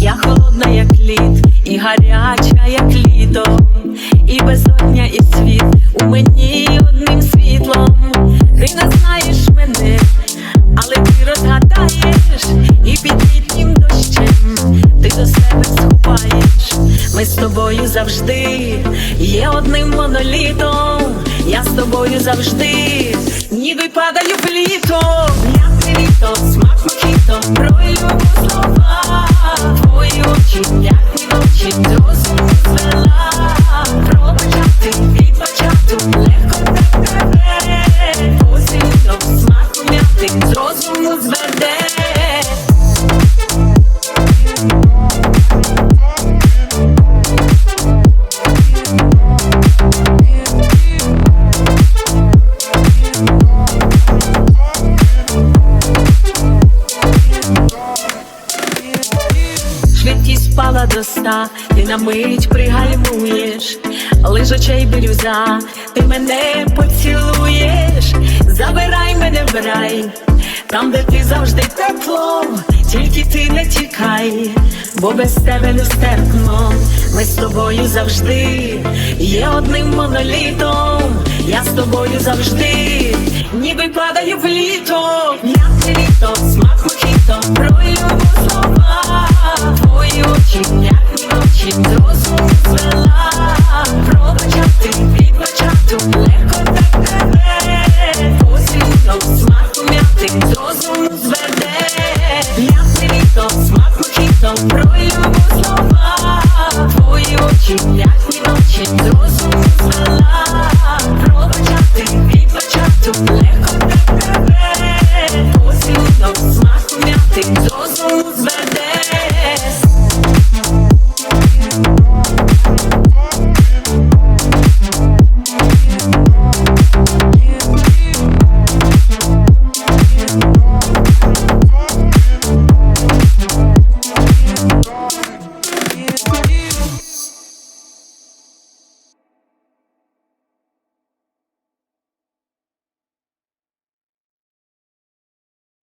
Я холодна, як лід, і гаряча, як літо, і безодня, і світ у мені одним світлом. Ти не знаєш мене, але ти розгадаєш, і під літнім дощем ти до себе сховаєш. Ми з тобою завжди є одним монолітом. Я з тобою завжди, ніби падаю в літо. М'яте літо, розуму зведе. Швидкість впала до ста, ти на мить пригальмуєш, лиш очей бірюза, ти мене поцілуєш, забирай мене в рай, там, де ти завжди тепло, тільки ти не тікай, бо без тебе не стерпно. Ми з тобою завжди є одним монолітом. Я з тобою завжди, ніби падаю в літо, М'яте літо, смак мохіто, розум зведе, я привіто, смак мохіто, про його слова, твої очі.